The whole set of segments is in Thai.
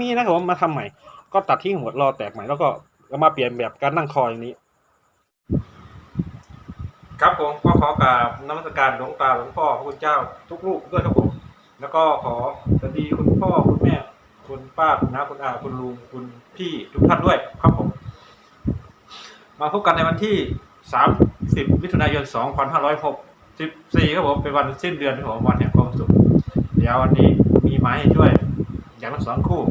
มีนะครับผมมาทำใหม่ ก็ตัดทิ้งหมดรอแตกใหม่แล้วก็มาเปลี่ยนแบบการนั่งคออย่างนี้ ครับผมก็ขอกราบนมัสการหลวงตาหลวงพ่อพระคุณเจ้าทุกรูปด้วยครับผมแล้วก็ขอสวัสดีคุณพ่อคุณแม่คุณป้าคุณน้าคุณอาคุณลุงคุณพี่ทุกท่านด้วยครับผม มาพบกันในวันที่ 30 มิถุนายน 2564 ครับผม เป็นวันสิ้นเดือนของวันแห่งความสุข เดี๋ยววันนี้มีไม้ให้ช่วย อย่างละสองคู่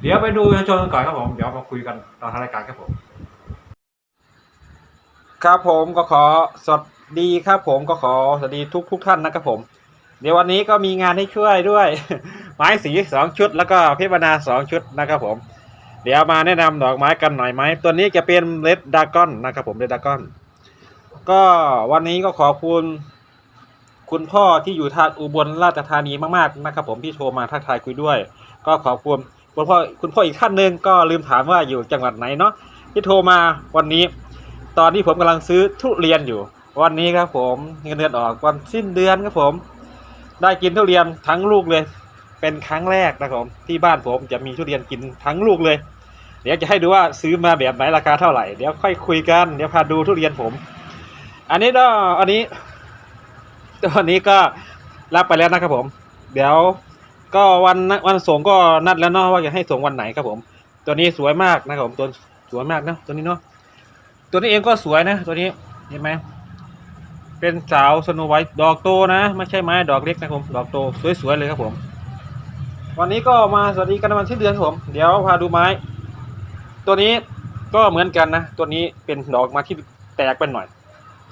เดี๋ยวไปดูเยาวชนกันก่อนครับผมเดี๋ยวมาคุยกันตอนท้ายรายการครับผม ครับผมก็ขอสวัสดีครับผมก็ขอสวัสดีทุกทุกท่านนะครับผม เดี๋ยววันนี้ก็มีงานให้ช่วยด้วย ไม้สีสองชุด แล้วก็เพชรบรรณาสองชุดนะครับผม เดี๋ยวมาแนะนำดอกไม้กันหน่อยไหมตัวนี้จะเป็นเลดดากอนนะครับผมเลดดากอน ก็วันนี้ก็ขอบคุณคุณพ่อที่อยู่ทางอุบลราชธานีมากๆนะครับผมที่โทรมาทักทายคุยด้วย ก็ขอบคุณ คุณพ่อคุณพ่ออีกท่านหนึ่งก็ลืมถามว่าอยู่จังหวัดไหนเนาะที่โทรมาวันนี้ ตอนนี้ผมกำลังซื้อทุเรียนอยู่ วันนี้ครับผมเงินเดือนออกวันสิ้นเดือนครับผม ได้กินทุเรียนทั้งลูกเลย เป็นครั้งแรกนะครับที่บ้านผมจะมีทุเรียนกินทั้งลูกเลย เดี๋ยวจะให้ดูว่าซื้อมาแบบไหนราคาเท่าไหร่เดี๋ยวค่อยคุยกันเดี๋ยวพาดูทุเรียนผม อันนี้ก็อันนี้ตัวนี้ก็รับไปแล้วนะครับผม เดี๋ยว ก็วันวันส่งก็นัดแล้วเนาะว่าจะให้ส่งวันไหนครับผม ตัวนี้สวยมากนะครับผมตัวสวยมากนะตัวนี้เนาะตัวนี้เองก็สวยนะ ตัวนี้เห็นไหมเป็นสาวสโนไวท์ดอกโตนะ ไม่ใช่ไม้ดอกเล็กนะครับผมดอกโตสวยๆเลยครับผม วันนี้ก็มาสวัสดีกันวันที่เดือนผม เดี๋ยวพาดูไม้ ตัวนี้ก็เหมือนกันนะ ตัวนี้เป็นดอกมาที่แตกไปหน่อย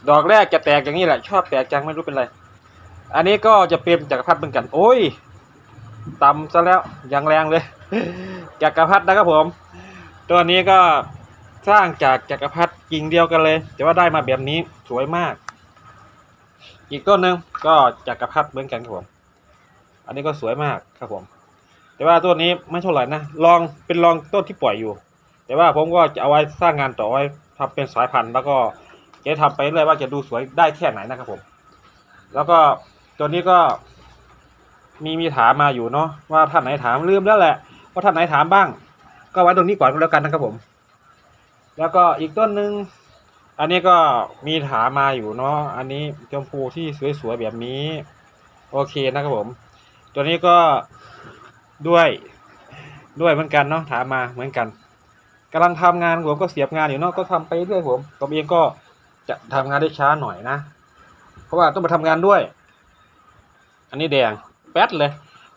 ดอกแรกจะแตกอย่างนี้แหละ ชอบแตกจังไม่รู้เป็นไร อันนี้ก็จะเป็นจักรพรรดิเหมือนกัน โอ้ย ต่ำซะแล้วอย่างแรงเลย จักรพรรดินะครับผม ตัวนี้ก็สร้างจากจักรพรรดิกิ่งเดียวกันเลย แต่ว่าได้มาแบบนี้สวยมาก อีกต้นหนึ่งก็จักรพรรดิเหมือนกันครับผม อันนี้ก็สวยมากครับผม แต่ว่าต้นนี้ไม่เท่าไหร่นะลองเป็นลองต้นที่ปล่อยอยู่ แต่ว่าผมก็จะเอาไว้สร้างงานต่อไว้ทำเป็นสายพันธุ์ แล้วก็จะทำไปเรื่อยว่าจะดูสวยได้แค่ไหนนะครับผม แล้วก็ตัวนี้ก็ มีมีถามมาอยู่เนาะว่าท่านไหนถามลืมแล้วแหละว่าท่านไหนถามบ้าง ก็ไว้ตรงนี้ก่อนก็แล้วกันนะครับผม แล้วก็อีกต้นหนึ่งอันนี้ก็มีถามมาอยู่เนาะอันนี้ชมพูที่สวยๆแบบนี้ โอเคนะครับผม ตัวนี้ก็ด้วยด้วยเหมือนกันเนาะถามมาเหมือนกันกำลังทำงานผมก็เสียบงานอยู่เนาะก็ทำไปเรื่อยผมผมเองก็จะทำงานได้ช้าหน่อยนะ เพราะว่าต้องมาทำงานด้วย อันนี้แดง แป๊ดเลย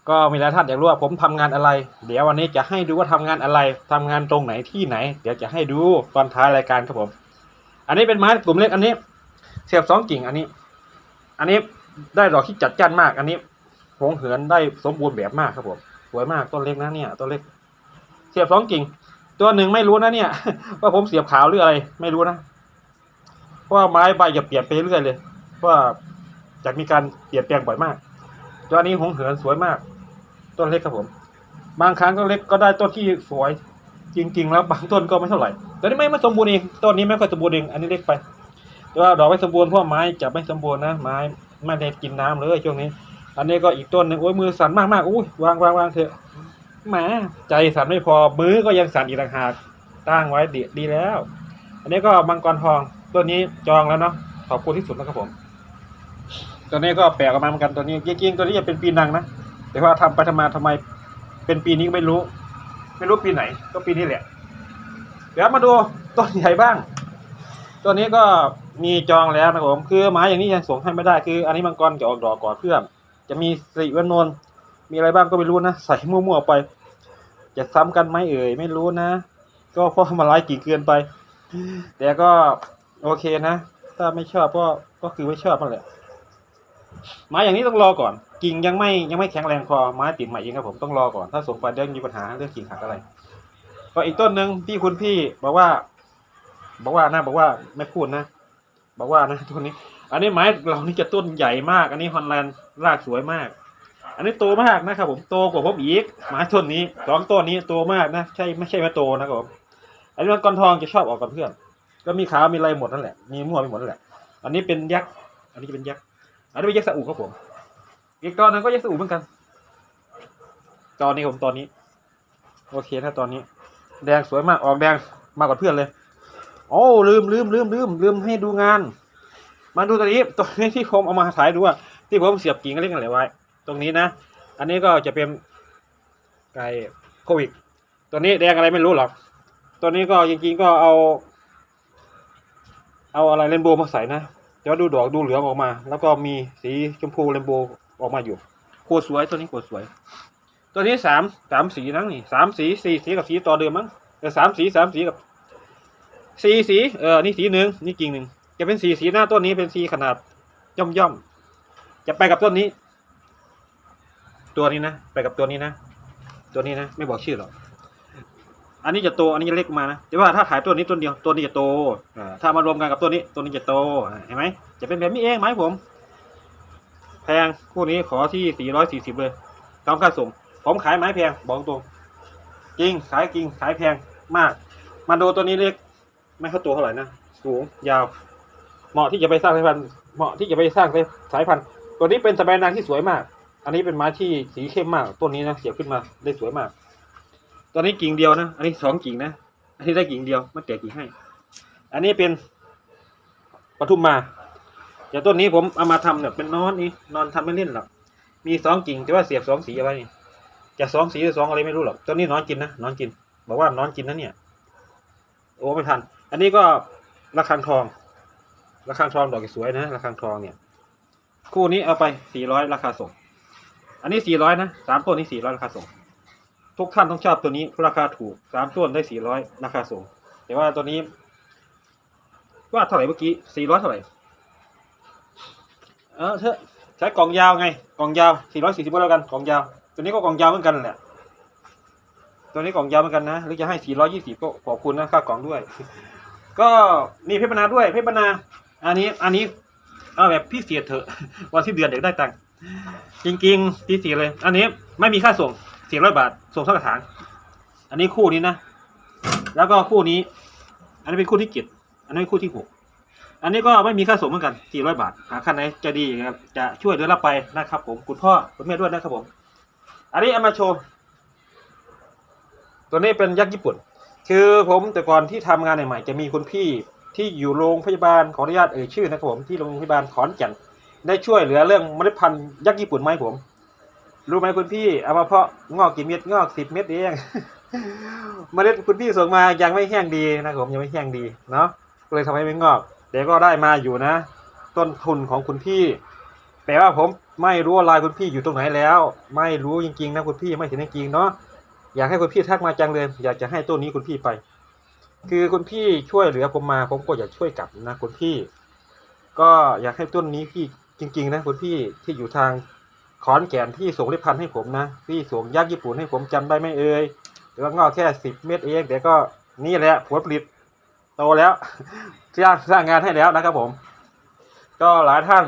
ก็มีหลายท่านอยากรู้ว่าผมทำงานอะไร เดี๋ยววันนี้จะให้ดูว่าทำงานอะไรทำงานตรงไหนที่ไหน เดี๋ยวจะให้ดูตอนท้ายรายการครับผม อันนี้เป็นไม้กลุ่มเล็กอันนี้ เสียบสองกิ่งอันนี้ อันนี้ได้ดอกที่จัดจ้านมาก อันนี้หงเหินได้สมบูรณ์แบบมากครับผมสวยมากต้นเล็กนะเนี่ยต้นเล็ก เสียบสองกิ่ง ตัวหนึ่งไม่รู้นะเนี่ย ว่าผมเสียบขาวหรืออะไร ไม่รู้นะเพราะว่าไม้ใบจะเปลี่ยนไปเรื่อยเลยเพราะว่าจะมีการเปลี่ยนแปลงบ่อยมาก ตัวนี้หงเหินสวยมาก ต้นเล็กครับผม บางครั้งก็เล็กก็ได้ต้นที่สวย จริง ๆ แล้วบางต้นก็ไม่เท่าไหร่ตัวนี้ไม่ไม่สมบูรณ์เองต้นนี้ไม่ค่อยสมบูรณ์เอง อันนี้เล็กไปแต่ว่าดอกไม่สมบูรณ์เพราะไม้จะไม่สมบูรณ์นะไม้ไม่ได้กินน้ำเลยช่วงนี้ อันนี้ก็อีกต้นหนึ่งโอ้ยมือสั่นมากมากๆอุ้ยวางวางวางเถอะแหมใจสั่นไม่พอมือก็ยังสั่นอีกต่างหากตั้งไว้ดีดีแล้ว อันนี้ก็มังกรทองตัวนี้จองแล้วเนาะขอบคุณที่สุดนะครับผม ตัวนี้ก็แปลกออกมาเหมือนกันตัวนี้จริงๆตัวนี้จะเป็นปีนังนะแต่ว่าทำไปทำมาทำไม เป็นปีนี้ก็ไม่รู้ ไม่รู้ปีไหน ก็ปีนี้แหละ เดี๋ยวมาดูต้นใหญ่บ้าง ตัวนี้ก็มีจองแล้วนะผมคือไม้อย่างนี้ยังส่งให้ไม่ได้คือ อันนี้มังกรจะออกดอกก่อนเพื่อนจะมีสิริวนนท์มีอะไรบ้างก็ไม่รู้นะใส่มั่วๆไป จะซ้ำกันไหมเอ่ยไม่รู้นะ ก็เพราะมาไล่กิ่เกินไป แต่ก็โอเคนะ ถ้าไม่ชอบก็ก็คือไม่ชอบนั่นแหละ ไม้อย่างนี้ต้องรอก่อน กิ่งยังไม่ยังไม่แข็งแรงพอไม้ติดใหม่เองครับผมต้องรอก่อน ถ้าส่งไปเดี๋ยวมีปัญหาเรื่องกิ่งหักอะไร ก็อีกต้นหนึ่งที่คุณพี่บอกว่า บอกว่านะบอกว่าไม่พูดนะ บอกว่านะต้นนี้ อันนี้ไม้เรานี่จะต้นใหญ่มาก อันนี้ฮอนแลนด์รากสวยมาก อันนี้โตมากนะครับผมโตกว่าผมอีกไม้ต้นนี้สองต้นนี้โตมากนะใช่ไม่ใช่ไม่โตนะครับผมอันนี้มันกรทองจะชอบออกกับเพื่อน ก็มีขาวมีอะไรหมดนั่นแหละมีมั่วไปหมดนั่นแหละ อันนี้เป็นยักษ์อันนี้จะเป็นยักษ์ อันนี้เป็นยักษ์สะอูครับผมอีกตอนหนึงก็ยักษ์สะอูเหมือนกัน ตอนนี้ผมตอนนี้ โอเคนะตอนนี้ แดงสวยมากออกแดงมากกว่าเพื่อนเลย โอ้ลืมลืมลืมลืมลืมให้ดูงาน มาดูตัวนี้ตัวนี้ที่ผมเอามาถ่ายดูว่าที่ผมเสียบกิ่งเล็กอะไรไว้ ตรงนี้นะ อันนี้ก็จะเป็นไก่โควิดตัวนี้แดงอะไรไม่รู้หรอก ตัวนี้ก็จริงๆก็เอา เอาอะไรเรนโบว์มาใส่นะ แต่ว่าดูดอกดูเหลืองออกมา แล้วก็มีสีชมพูเรนโบว์ออกมาอยู่ขวดสวยตัวนี้ขวดสวย ตัวนี้สามสามสีนะนี่สามสีสี่สีกับสีต่อเดิมมั้งเออสามสีสามสีกับสีสีเออนี่สีหนึ่งนี่กิ่งหนึ่งจะเป็นสีสีหน้าต้นนี้เป็นสีขนาดย่อมย่อมจะไปกับต้นนี้ ตัวนี้นะไปกับตัวนี้นะ ตัวนี้นะ ไม่บอกชื่อหรอก อันนี้จะโต อันนี้จะเล็กมานะ แต่ว่าถ้าถ่ายตัวนี้ต้นเดียว ตัวนี้จะโตอ่าถ้ามารวมกันกับตัวนี้ ตัวนี้จะโตอ่าเห็นไหม จะเป็นแบบนี้เองไหมผม แพง คู่นี้ขอที่สี่ร้อยสี่สิบเลยตามค่าส่ง ผมขายไม้แพง บอกตรง จริง ขายจริง ขายแพงมาก มาดูตัวนี้เล็ก ไม่เข้าตัวเท่าไหร่นะ สูง ยาว เหมาะที่จะไปสร้างสายพันธุ์ เหมาะที่จะไปสร้างสายพันธุ์ ตัวนี้เป็นสะใบายนางที่สวยมาก อันนี้เป็นไม้ที่สีเข้มมาก ต้นนี้นะเสียบขึ้นมาได้สวยมาก ตัวนี้กิ่งเดียวนะ อันนี้สองกิ่งนะ อันนี้ได้กิ่งเดียวม่แตกกิ่งให้ อันนี้เป็นปทุมมาแต่ต้นนี้ผมเอามาทำเนี่ยเป็นนอนนี่นอนทำไม่เล่นหรอก มีสองกิ่งแต่ว่าเสียบสองสีเอาไว้นี่จะสองสีหรือสองอะไรไม่รู้หรอกตัวนี้นอนกินนะนอนกิน บอกว่านอนกินนะเนี่ย โอ้ไม่ทัน อันนี้ก็ระฆังทอง ระฆังทองดอกสวยนะระฆังทองเนี่ย คู่นี้เอาไปสี่ร้อยราคาส่ง อันนี้สี่ร้อยนะสามต้นนี้สี่ร้อยราคาส่ง ทุกท่านต้องชอบตัวนี้ราคาถูกสามต้นได้สี่ร้อยราคาส่งแต่ว่าตัวนี้ ว่าเท่าไหร่เมื่อกี้สี่ร้อยเท่าไหร่เออเถอะใช้กล่องยาวไงกล่องยาวสี่ร้อยสี่สิบแล้วกันกล่องยาว ตัวนี้ก็กล่องยาวเหมือนกันแหละตัวนี้กล่องยาวเหมือนกันนะหรือจะให้420ก็ขอบคุณนะค่ากล่องด้วย ก็มีเพชรบรรณาด้วยเพชรบรรณาอันนี้อันนี้เอาแบบพี่เสียเถอะวันที่เดือนเด็กได้ตังค์จริงๆพี่เสีเลย อันนี้ไม่มีค่าส่ง 400บาทส่งเท่ากระถางอันนี้คู่นี้นะ แล้วก็คู่นี้ อันนี้เป็นคู่ที่เจ็ดอันนี้เป็นคู่ที่หกอันนี้ก็ไม่มีค่าส่งเหมือนกัน400บาทหาคันไหนจะดีนะครับจะช่วยเหลือรับไปนะครับ ผมคุณพ่อคุณแม่ด้วยนะครับผม อันนี้เอามาโชว์ตัวนี้เป็นยักษ์ญี่ปุ่น คือผมแต่ก่อนที่ทำงานใหม่ๆจะมีคุณพี่ที่อยู่โรงพยาบาลขออนุญาตเอ่ยชื่อนะครับผมที่โรงพยาบาลขอนแก่นได้ช่วยเหลือเรื่องเมล็ดพันธุ์ยักษ์ญี่ปุ่นไหมผม รู้ไหมคุณพี่เอามาเพาะงอกกี่เม็ดงอกสิบเม็ดเองเมล็ดคุณพี่ส่งมายังไม่แห้งดีนะครับผมยังไม่แห้งดีเนาะก็เลยทำให้ไม่งอกแต่ก็ได้มาอยู่นะ ต้นทุนของคุณพี่แต่ว่าผมไม่รู้ว่าลายคุณพี่อยู่ตรงไหนแล้ว ไม่รู้จริงๆนะคุณพี่ไม่เห็นจริงเนาะอยากให้คุณพี่ทักมาจังเลย อยากจะให้ต้นนี้คุณพี่ไป คือคุณพี่ช่วยเหลือผมมาผมก็อยากช่วยกลับนะคุณพี่ ก็อยากให้ต้นนี้พี่จริง ๆ นะคุณพี่ที่อยู่ทาง ขอนแก่นที่ส่งริพันธ์ให้ผมนะพี่ส่งยักษ์ญี่ปุ่นให้ผมจำได้ไหมเอ่ยหรือว่างอกแค่สิบเม็ดเองแต่ก็นี่แหละผลผลิตโตแล้วสร้างสร้างงานให้แล้วนะครับผม ก็หลายท่าน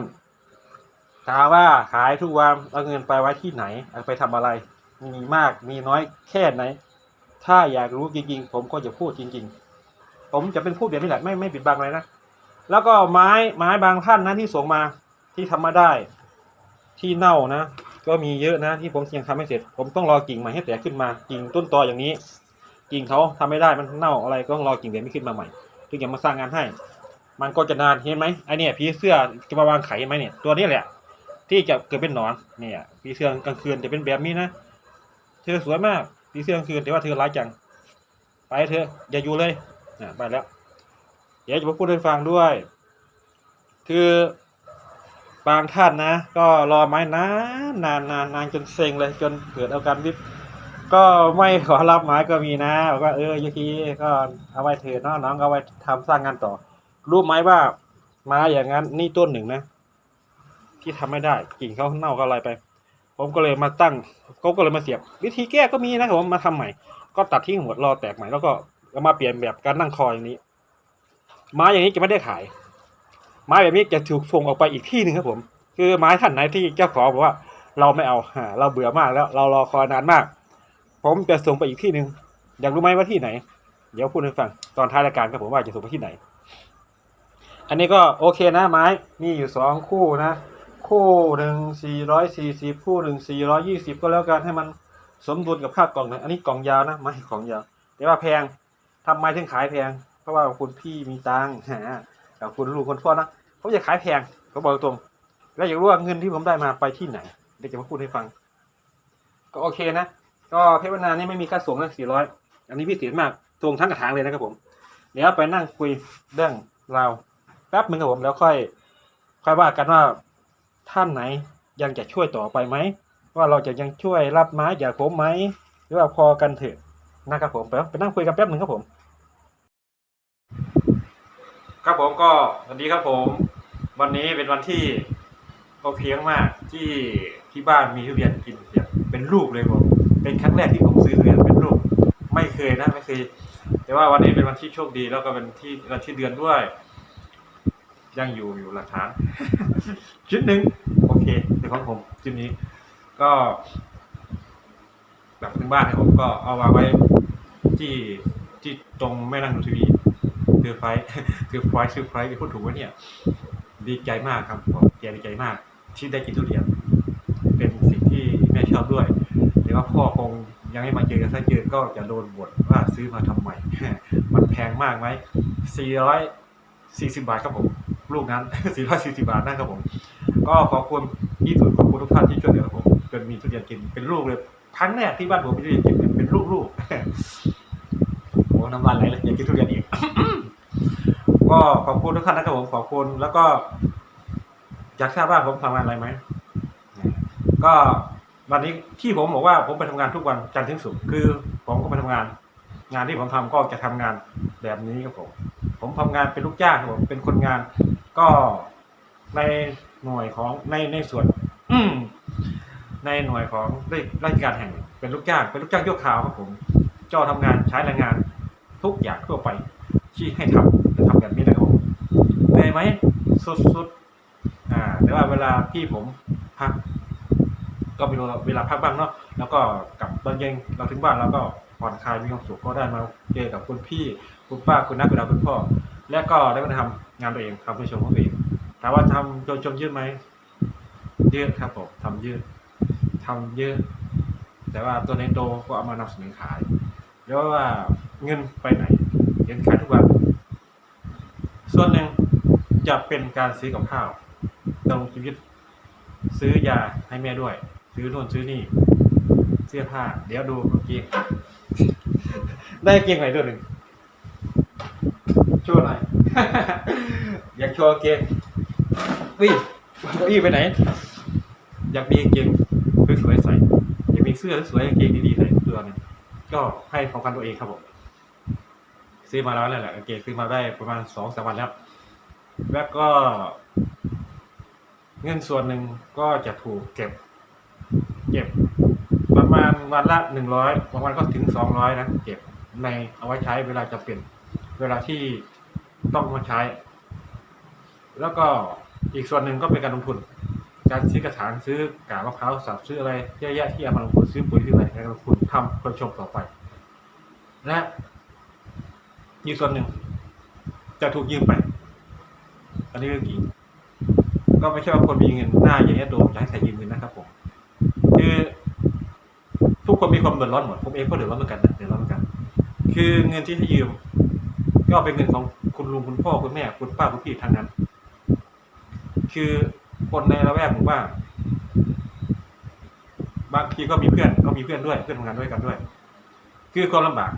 ถามว่าขายทุกวันเอาเงินไปไว้ที่ไหนเอาไปทำอะไร มีมากมีน้อยแค่ไหน ถ้าอยากรู้จริงๆ ผมก็จะพูดจริง ๆ ผมจะเป็นพูดแบบนี้แหละไม่ไม่ปิดบังเลยนะแล้วก็ไม้ไม้บางท่านนะที่ส่งมาที่ทำมาได้ ที่เน่านะ ก็มีเยอะนะที่ผมยังทำไม่เสร็จ ผมต้องรอกิ่งใหม่ให้แตกขึ้นมากิ่งต้นตออย่างนี้ กิ่งเขาทำไม่ได้มันเน่าอะไรก็ต้องรอกิ่งแบบนี้ขึ้นมาใหม่ถึงจะมาสร้างงานให้ มันก็จะนานเห็นไหมไอเนี่ยผีเสื้อจะมาวางไข่ไหมเนี่ยตัวนี้แหละ ที่จะเกิดเป็นหนอนเนี่ยผีเสื้อกลางคืนจะเป็นแบบนี้นะ เธอสวยมากผีเสื้อกลางคืนแต่ว่าเธอร้ายจังไปเธออย่าอยู่เลยอะไปแล้วเดี๋ยวจะมาพูดให้ฟังด้วย คือ บางท่านนะ ก็รอไม้นานนานนานนานจนเซ็งเลยจนเกิดอาการวิบก็ไม่ขอรับไม้ก็มีนะบอกว่าเออยุคีก็เอาไว้เถอะเนาะน้องเอาไว้ทำสร้างงานต่อ รู้ไหมว่าไม้อย่างนั้นนี่ต้นหนึ่งนะ ที่ทำไม่ได้กิ่งเขาเน่าก็อะไรไป ผมก็เลยมาตั้งเขาก็เลยมาเสียบ วิธีแก้ก็มีนะครับผมมาทำใหม่ ก็ตัดทิ้งหมดรอแตกใหม่แล้วก็เอามาเปลี่ยนแบบการนั่งคออย่างนี้ ไม้อย่างนี้จะไม่ได้ขาย ไม้แบบนี้จะถูกส่งออกไปอีกที่หนึ่งครับผม คือไม้ท่านไหนที่เจ้าของบอกว่า เราไม่เอาฮะเราเบื่อมากแล้ว เรารอคอยนานมาก ผมจะส่งไปอีกที่หนึ่งอยากรู้ไหมว่าที่ไหน เดี๋ยวพูดให้ฟังตอนท้ายรายการครับผมว่าจะส่งไปที่ไหน อันนี้ก็โอเคนะไม้มีอยู่สองคู่นะคู่หนึ่งสี่ร้อยสี่สิบคู่หนึ่งสี่ร้อยี่สิบก็แล้วกันให้มันสมดุลกับค่ากล่องนะอันนี้กล่องยาวนะไม่กล่องยาวแต่ว่าแพงทำไมถึงขายแพง เพราะว่าคุณพี่มีตังค์ฮะแต่คุณลูกคนพ่อนะ เขาจะขายแพงเขาบอกตรง แล้วอยากรู้ว่าเงินที่ผมได้มาไปที่ไหน เดี๋ยวจะมาพูดให้ฟัง ก็โอเคนะ ก็เพชรวนานี่ไม่มีค่าส่งนะสี่ร้อยอันนี้พิเศษมากส่งทั้งกระถางเลยนะครับผม เดี๋ยวไปนั่งคุยเรื่องราวแป๊บหนึ่งครับผมแล้วค่อย ค่อยว่ากันว่าท่านไหนยังจะช่วยต่อไปไหม ว่าเราจะยังช่วยรับไม้จากผมไหม หรือว่าพอกันเถอะนะครับผมไปไปนั่งคุยกันแป๊บหนึ่งครับผม ครับผมก็สวัสดีครับผม วันนี้เป็นวันที่โอเคมากที่ที่บ้านมีทุเรียนกินเป็นลูกเลยผมเป็นครั้งแรกที่ผมซื้อทุเรียนเป็นลูก ไม่เคยนะไม่เคย แต่ว่าวันนี้เป็นวันที่โชคดีแล้วก็เป็นที่วันที่เดือนด้วย ยังอยู่อยู่หลักฐานชุดหนึ่งโอเคเดี๋ยวของผมชุดนี้ ก็แบบถึงบ้านผมก็เอาวางไว้ที่ที่ตรงแม่นั่งดูทีวีคือไฟคือไฟคือไฟพูดถูกวะเนี่ย ดีใจมากครับผมแกดีใจมาก ที่ได้กินทุเรียน เป็นสิ่งที่แม่ชอบด้วยแต่ว่าพ่อคงยังไม่มาเจอถ้าเจอก็จะโดนบ่นว่าซื้อมาทำไมมันแพงมากไหม440 บาทครับผมลูกนั้น 440 บาทนะครับผม ก็ขอบคุณที่สุดขอบคุณทุกท่านที่ช่วยเหลือผมจนมีทุเรียนกินเป็นลูกเลยครั้งแรกที่บ้านผมมีทุเรียนกินเป็นลูกๆโอ้น้ำลายไหลเลยอยากกินทุเรียนอีก ก็ขอบคุณทุกท่านนะครับผมขอบคุณแล้วก็อยากทราบว่าผมทำงานอะไรไหมก็วันนี้ที่ผมบอกว่าผมไปทำงานทุกวันจันทร์ถึงศุกร์คือ ผมก็ไปทำงาน งานที่ผมทำก็จะทำงานแบบนี้ครับผมผมทำงานเป็นลูกจ้างครับผมเป็นคนงาน ก็ในหน่วยของในในส่วนอืในหน่วยของราชการแห่งเป็นลูกจ้างเป็นลูกจ้างชั่วคราวครับผมเจ้าทำงานใช้แรงงานทุกอย่างทั่วไป ที่ให้ทำจะทำแบบนี้นะครับผมเหนื่อยไหมสุดๆอ่าแต่ว่าเวลาที่ผมพัก ก็มีเวลาพักบ้างเนาะแล้วก็กลับตอนเย็นเราถึงบ้านแล้วก็ผ่อนคลายมีความสุขก็ได้มาเจอกับคุณพี่คุณป้าคุณน้าคุณอาคุณพ่อ และก็ได้มาทำงานตัวเองทำเพื่อชมของตัวเองถามว่าทำจนจมยืดไหมเยอะครับผมทำเยอะทำเยอะ แต่ว่าตัวในโตก็เอามานำเสนอขาย แล้วว่าเงินไปไหน เงินขายทุกวัน ส่วนหนึ่งจะเป็นการซื้อกับข้าวดำรงชีวิต ซื้อยาให้แม่ด้วย ซื้อน่นซื้อนี่ เสื้อผ้า เดี๋ยวดูเกางเกงได้เกางเกงใหม่ตัวหนึ่งโชว์หน่อยอยากโชว์กางเกงวิ่งเก้าอี้ไปไหน อยากมีเกางเกงสวยๆใส่อยากมีเสื้อสวยๆเกางเกงดีๆใส่ตัวนึงก็ให้ของกันตัวเองครับผม ซื้อมาแล้วนั่นแหละกางเกงซื้อมาได้ประมาณสองสามวันแล้วแล้วก็ เงินส่วนหนึ่งก็จะถูกเก็บ เก็บ ประมาณวันละหนึ่งร้อยบางวันก็ถึงสองร้อยนะเก็บในเอาไว้ใช้เวลาจะเป็นเวลาที่ต้องมาใช้ แล้วก็อีกส่วนหนึ่งก็เป็นการลงทุน การซื้อกระถางซื้อกาบมะพร้าวสับซื้ออะไรเยอะแยะที่เอามาลงทุนซื้อปุ๋ยซื้ออะไรการลงทุนทำเพื่อชมต่อไป และ อีกส่วนหนึ่ง จะถูกยืมไป อันนี้เรื่องจริงก็ไม่ใช่ว่าคนมีเงินหน้าอย่างนี้ยโดนจะให้ใครยืมเงินนะครับผมคือทุกคนมีความเดือดร้อนหมดผมเองก็เดือดร้อนเหมือนกันเดือดร้อนเหมือนกัน คือเงินที่ให้ยืม ก็เป็นเงินของคุณลุงคุณพ่อคุณแม่คุณป้าคุณพี่ทั้งนั้น คือคนในละแวกหมู่บ้านบางทีก็มีเพื่อนก็มีเพื่อนด้วยเพื่อนทำงานด้วยกันด้วย คือความลำบาก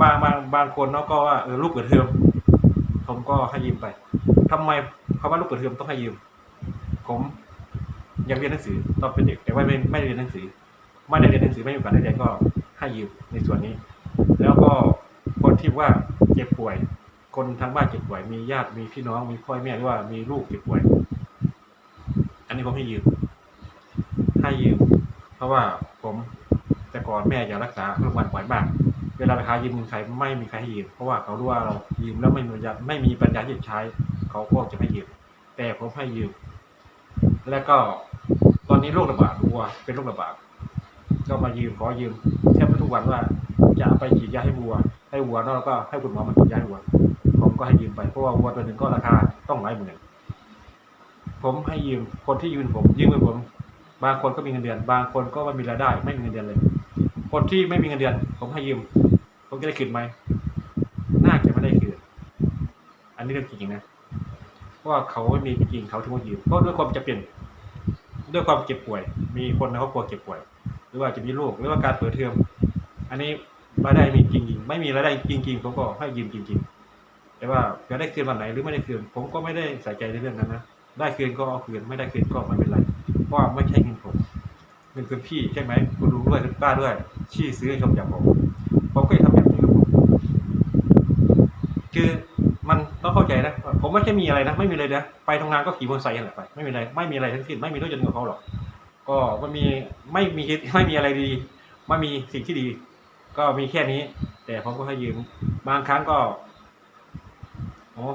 บางบางบางคนเนาะก็ว่าเออลูกเปิดเทอมผมก็ให้ยืมไปทำไมคำว่าลูกเปิดเทอมต้องให้ยืม ผมยังเรียนหนังสือตอนเป็นเด็ก แต่ว่าไม่ไม่ได้เรียนหนังสือ ไม่ได้เรียนหนังสือไม่มีโอกาสได้เรียนก็ให้ยืมในส่วนนี้ แล้วก็คนที่ว่าเจ็บป่วย คนทางบ้านเจ็บป่วย มีญาติมีพี่น้องมีพ่อแม่หรือว่ามีลูกเจ็บป่วย อันนี้ผมให้ยืมให้ยืมเพราะว่าผมแต่ก่อนแม่อยากรักษาโรงพยาบาลป่วยมาก เวลาไปหายืมเงินใครไม่มีใครให้ยืมเพราะว่าเขารู้ว่าเรายืมแล้วไม่มีปัญญาไม่มีปัญญาที่จะใช้ เขาก็จะไม่ยืมแต่ผมให้ยืม แล้วก็ตอนนี้โรคระบาดวัวเป็นโรคระบาดก็มายืมขอยืมแทบทุกวันว่าจะไปฉีดยาให้วัว ให้วัวแล้วก็ให้คุณหมอมาฉีดยาให้วัวผมก็ให้ยืมไปเพราะว่าวัวตัวหนึ่งก็ราคาต้องหลายหมื่นผมให้ยืมคนที่ยืมผมยืมเงินผม บางคนก็มีเงินเดือน บางคนก็ไม่มีรายได้ ไม่มีเงินเดือนเลย คนที่ไม่มีเงินเดือน ผมให้ยืม ผมจะได้คืนไหมน่าจะไม่ได้คืน อันนี้เรื่องจริงนะ เพราะว่าเขาไม่มีจริงเขาถึงมายืมเพราะด้วยความจะเป็นด้วยความเจ็บป่วย มีคนในครอบครัวเจ็บป่วย หรือว่าจะมีลูกหรือว่าการเปิดเทอม อันนี้รายได้มีจริงๆ ไม่มีรายได้จริงๆผมก็ให้ยืมจริง ๆ แต่ว่าจะได้คืนวันไหนหรือไม่ได้คืน ผมก็ไม่ได้ใส่ใจในเรื่องนั้นนะ ได้คืนก็เอาคืน ไม่ได้คืนก็ไม่เป็นไร เพราะไม่ใช่เงินผมเงินคุณพี่ใช่ไหมคุณลุงด้วยคุณป้าด้วยที่ซื้อให้ชมจากผมผมก็จะทำแบบนี้กับผม คือมันต้องเข้าใจนะ ผมไม่ใช่มีอะไรนะ ไม่มีเลยนะไปทำงานก็ขี่มอเตอร์ไซค์นั่นแหละไปไม่มีอะไรไม่มีอะไรทั้งสิ้นไม่มีรถยนต์กับเขาหรอก ก็ไม่มีไม่มีไม่มีอะไรดี ไม่มีสิ่งที่ดี ก็มีแค่นี้ แต่ผมก็ให้ยืมบางครั้งก็โอ้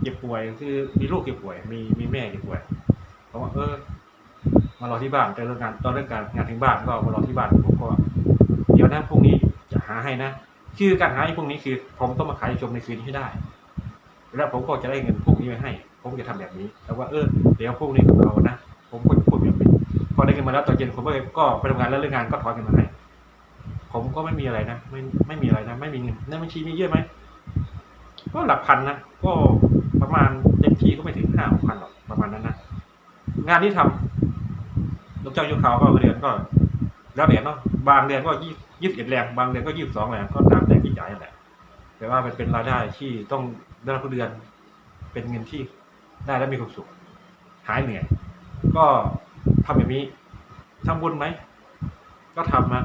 เจ็บป่วยคือมีลูกเจ็บป่วย มีมีแม่เจ็บป่วยผมว่าเออมารอที่บ้านแต่เรื่องงานตอนเรื่องการงานถึงบ้านก็มารอที่บ้านผมก็เดี๋ยวนะพรุ่งนี้จะหาให้นะ คือการหาให้พรุ่งนี้คือ ผมต้องมาขายชมในคืนนี้ให้ได้ แล้วผมก็จะได้เงินพรุ่งนี้ไว้ให้ ผมจะทำแบบนี้ แต่ว่าเออเดี๋ยวพรุ่งนี้ผมเอานะ ผมก็จะพูดแบบนี้พอได้เงินมาแล้วตอนเย็นผมก็ไปทำงานแล้วเรื่องงานก็ถอนเงินมาให้ผมก็ไม่มีอะไรนะ ไม่ไม่มีอะไรนะ ไม่มีเงินในบัญชีมีเยอะไหมก็หลักพันนะก็ประมาณเต็มที่ก็ไม่ถึงห้าหกพันหรอกประมาณนั้นนะงานที่ทำลูกจ้างยุคเขาก็เดือนก็ แล้วเดือนเนาะบางเดือนก็ยี่ยี่สิบเอ็ดแรงบางเดือนก็ยี่สิบสองแรงก็ตามแต่กี่จ่ายนั่นแหละแต่ว่ามันเป็นรายได้ที่ต้องได้รับทุกเดือน เป็นเงินที่ได้แล้วมีความสุขหายเหนื่อยก็ทำแบบนี้ทำบุญไหมก็ทำนะ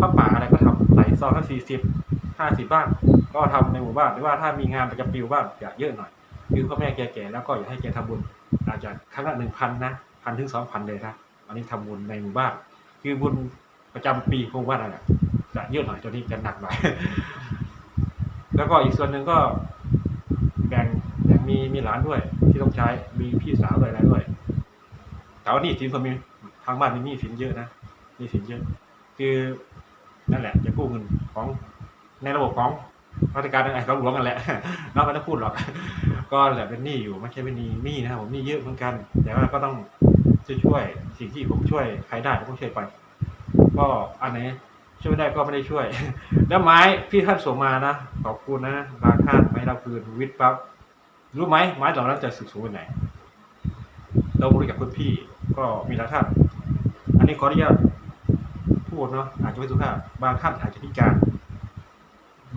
พระป่าอะไรก็ทำใส่ซองละสี่สิบห้าสิบบ้าง ก็ทำในหมู่บ้านหรือว่าถ้ามีงานประจำปีบ้างอย่าเยอะหน่อยคือพ่อแม่แก่ๆแล้วก็อยากให้แกทำบุญอาจจะครั้งละหนึ่งพันนะพันถึงสองพันเลยนะอันนี้ทำบุญในหมู่บ้าน คือบุญ ประจำปีของหมู่านั่นแหละจะเยอะหน่อยตัวนี้จะหนักหน่อยแล้วก็อีกส่วนหนึ่งก็แบ่งแบ่งมีมีหลานด้วย ที่ต้องใช้มีพี่สาวด้วยอะไรด้วยแต่ว่านี่สินผมมีทางบ้านมีหนี้สินเยอะนะหนี้สินเยอะ คือนั่นแหละจะกู้เงินของในระบบของราชการอะไรเขาหลวงกันแหละนอกไม่ต้องพูดหรอก ก็แหละเป็นหนี้อยู่ไม่ใช่เป็นหนี้หนี้นะครับผมหนี้เยอะเหมือนกัน แต่ว่าก็ต้องช่วยสิ่งที่ผมช่วยใครได้ผมก็ช่วยไป ก็อันไหนช่วยไม่ได้ก็ไม่ได้ช่วย แล้วไม้พี่ท่านส่งมานะขอบคุณนะบางท่านไม้เราคืนวิทย์ปั๊บรู้ไหมไม้เหล่านั้นจะสูงสูงไปไหน เราบริกับคุณพี่ก็มีหลายท่าน อันนี้ขออนุญาตพูดเนาะอาจจะไม่สุภาพบางท่านอาจจะพิการ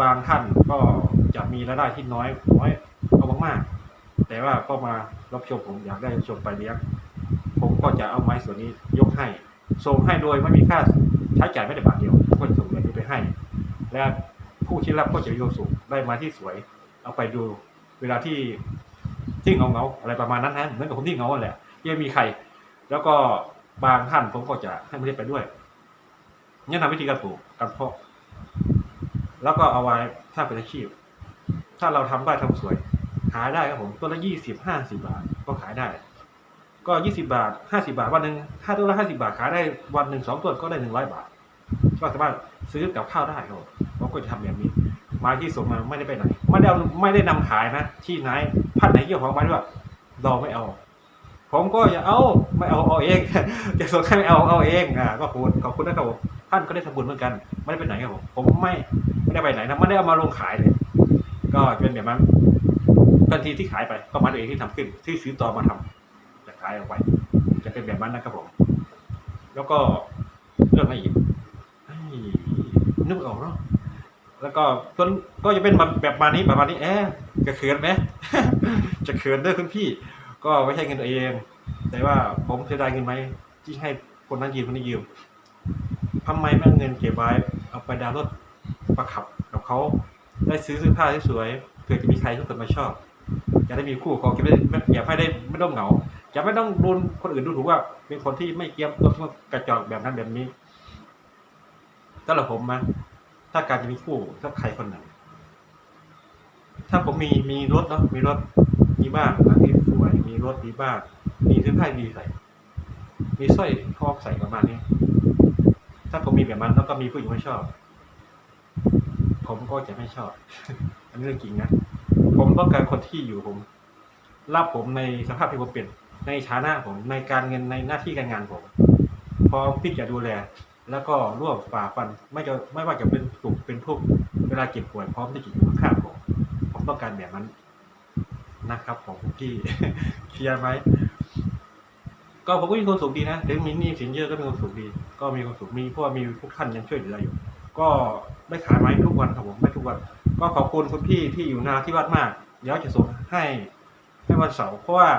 บางท่านก็จะมีรายได้ที่น้อยน้อยเอามากๆแต่ว่าก็มารับชมผมอยากได้ชมไปเลี้ยงผมก็จะเอาไม้ส่วนนี้ยกให้ ส่งให้โดยไม่มีค่าใช้จ่ายไม่ได้บาทเดียวก็จะส่งเงินนี้ไปให้ และผู้ที่รับก็จะมีความสุขได้มาที่สวย เอาไปดูเวลาที่ที่เงาเงาอะไรประมาณนั้นนะเหมือนกับผมที่เงาแหละยังมีใคร แล้วก็บางท่านผมก็จะให้ไม่ได้ไปด้วยแนะนำวิธีการปลูกการเพาะแล้วก็เอาไว้ถ้าเป็นอาชีพ ถ้าเราทำได้ทำสวย ขายได้ครับผมตัวละยี่สิบห้าสิบบาทก็ขายได้ ก็ยี่สิบาทห้าสิบาทวันหนึ่งถ้าตัวละห้าสิบาทขายได้วันหนึ่งสองตัวก็ได้หนึ่งร้อยบาท ก็สามารถซื้อกับข้าวได้ครับผมก็จะทำแบบนี้ม้ที่ส่งมาไม่ได้ไปไหนไม่ได้ไม่ได้นำขายนะ ที่ไหนพันไหนเกี่ยวของม้ด้วยเราไม่เอา ผมก็อย่าเอาไม่เอาเอาเองจะส่งให้ไม่เอาเอาเองอ่าก็ขอบคุณขอบคุณนะครับผมท่านก็ได้ทำบุญเหมือนกัน ไม่ได้ไปไหนครับผมผมไม่ไม่ได้ไปไหนนะไม่ได้เอามาลงขายเลย ก็เป็นแบบนั้นทันทีที่ขายไปก็มาตัวเองที่ทำขึ้น ที่ซื้อต่อมาทำ จะขายออกไปจะเป็นแบบนั้นนะครับผม แล้วก็เรื่องอะไรอีกนึกออกเนาะแล้วก็ต้นก็จะเป็นแบบมานี้ประมาณนี้แอะจะเขินไหมจะเขินด้วยคุณพี่ ก็ไม่ใช่เงินตัวเอง แต่ว่าผมเสียดายเงินไหมที่ให้คนนั้นยืมคนนี้ยืมทำไมไม่เอเงินเก็บไว้เอาไปดาวน์รถประขับกับเขาได้ซื้อเสื้อผ้าที่สวยเผื่อจะมีใครทุกคนมาชอบ จะได้มีคู่ครองจะไม่ไม่อย่าให้ได้ไม่ต้องเหงา จะไม่ต้องโดนคนอื่นดูถูกว่า เป็นคนที่ไม่เกียมตัวกระจอกแบบนั้นแบบนี้สำหรับผมนะถ้าการจะมีคู่ถ้าใครคนไหนถ้าผมมีมีรถเนาะมีรถมีบ้านหลังที่สวยมีรถมีบ้าน มีเสื้อผ้าดีใส่ มีสร้อยคอใส่ประมาณนี้ ถ้าผมมีแบบนั้นแล้วก็มีผู้หญิงไม่ชอบ ผมก็จะไม่ชอบ อันนี้เรื่องจริงนะ ผมต้องการคนที่อยู่ผมรับผมในสภาพที่ผมเป็นในฐานะผมในการเงินในหน้าที่การงานผมพร้อมที่จะดูแล แล้วก็ร่วมฝ่าฟันไม่จะไม่ว่าจะเป็นสุขเป็นทุกข์เวลาเจ็บป่วยพร้อมที่จะอยู่ข้างผมผมต้องการแบบนั้นนะครับผมที่เคลียร์ไหมก็ผมก็มีความสุขดีนะถึงมีหนี้สินเยอะก็มีความสุขดี ก็มีความสุขมีเพราะว่ามีทุกท่านยังช่วยเหลืออยู่ ก็ได้ขายไม้ทุกวันครับผมไม่ทุกวัน ก็ขอบคุณคุณพี่ที่อยู่นาที่วัดมาก เดี๋ยวจะส่งให้ให้วันเสาร์เพราะว่า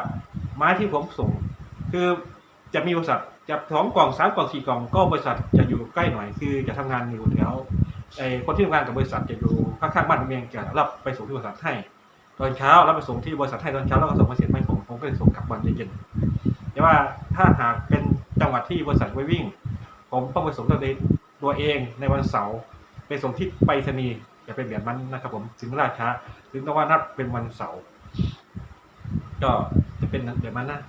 ไม้ที่ผมส่ง คือจะมีบริษัทจะสองกล่องสามกล่องสี่กล่องก็บริษัทจะอยู่ใกล้หน่อย คือจะทำงานอยู่แถวไอ้คนที่ทำงานกับบริษัทจะอยู่ข้างๆบ้านผมเองจะรับไปส่งที่บริษัทให้ตอนเช้ารับไปส่งที่บริษัทให้ตอนเช้าแล้วก็ส่งมาเสร็จไม่ผมผมก็เลยส่งกลับวันเย็นๆแต่ว่าถ้าหากเป็นจังหวัดที่บริษัทไววิ่ง ผมต้องไปส่งตัวเองตัวเองในวันเสาร์ไปส่งที่ไปรษณีย์ จะเป็นแบบนั้นนะครับ ผมถึงราช้าถึงต้องว่านัดเป็นวันเสาร์ก็จะเป็นแบบนั้นนะ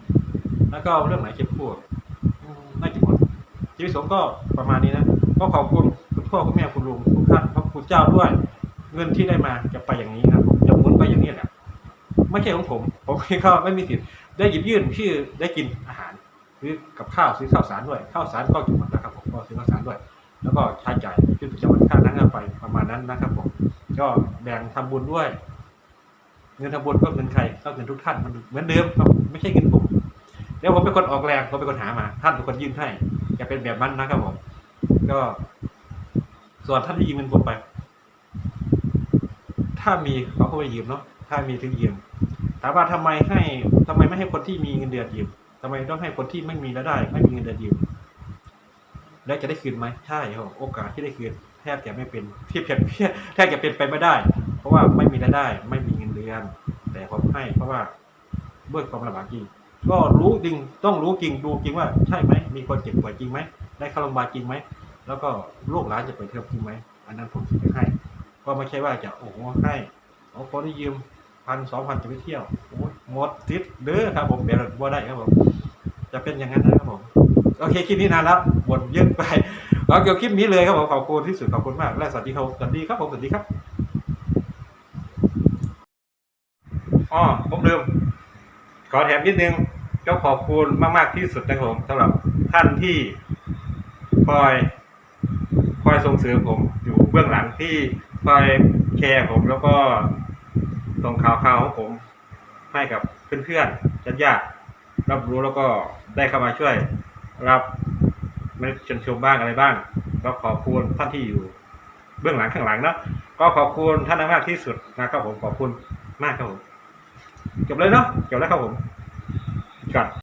แล้วก็เรื่องไหนจะพูดน่าจะหมดชีวิตผมก็ประมาณนี้นะก็ขอบคุณคุณพ่อคุณแม่คุณลุงทุกท่านพระคุณเจ้าด้วย เงินที่ได้มาจะไปอย่างนี้ครับจะหมุนไปอย่างนี้แหละไม่ใช่ของผม ผมก็ไม่มีสิทธิ์ได้หยิบยื่นชื่อได้กินอาหารซื้อกับข้าวซื้อข้าวสารด้วยข้าวสารก็จุหมดนะครับผมก็ซื้อข้าวสารด้วย แล้วก็ใช้จ่ายชีวิตประจำวันค่าน้ำค่าไฟประมาณนั้นนะครับผมก็แบ่งทำบุญด้วย เงินทำบุญก็เงินใครก็เงินทุกท่านมันเหมือนเดิมครับไม่ใช่เงินผมเดี๋ยวผมเป็นคนออกแรงผมเป็นคนหามา ท่านเป็นคนยื่นให้จะเป็นแบบนั้นนะครับผมก็ ส่วนท่านที่ยืมเงินผมไป ถ้ามีเขาก็ไปยืมเนาะถ้ามีถึงยืมถามว่าทำไมให้ทำไมไม่ให้คนที่มีเงินเดือนยืมทำไมต้องให้คนที่ไม่มีรายได้ ไม่มีเงินเดือนยืม แล้วจะได้คืนไหมใช่ครับโอกาสที่ได้คืนแทบจะไม่เป็นเพียบเพียบเพียบแทบจะเป็นไปไม่ได้ เพราะว่าไม่มีรายได้ ไม่มีเงินเดือน แต่ผมให้เพราะว่าด้วยความลำบากจริง ก็รู้จริงต้องรู้จริงดูจริงว่าใช่ไหมมีคนเจ็บป่วยจริงไหมได้เข้าโรงพยาบาลจริงไหมแล้วก็ลูกหลานจะเปิดเทอมจริงไหมอันนั้นผมจะให้ ก็ไม่ใช่ว่าจะโอ้โหให้โอ้คนที่ยืมพันสองพันจะไปเที่ยวโอ้ยหมดติดเด้อครับผมเดี๋ยวว่ได้ครับผมจะเป็นอย่างนั้นนะครับผม โอเคคลิปนี้นานแล้วบ่นเยอะไปเอาเกี่ยวคลิปนี้เลยครับผมขอบคุณที่สุดขอบคุณมาก และสวัสดีครับสวัสดีครับผมสวัสดีครับอ๋อผมลืมขอแถมนิดนึงก็ขอบคุณมาก ๆ ที่สุดนะครับผมสำหรับท่านที่คอยคอยส่งเสริมผมอยู่เบื้องหลังที่คอยแชร์ผมแล้วก็ส่งข่าวข่าวของผมให้กับเพื่อนๆญาติๆรับรู้แล้วก็ได้เข้ามาช่วย รับไม่ชมชมบ้างอะไรบ้างก็ขอบคุณท่านที่อยู่ เบื้องหลังข้างหลังเนาะก็ขอบคุณท่านมากที่สุดนะครับผมขอบคุณมากครับผมจบเลยเนาะจบแล้วครับผมกัด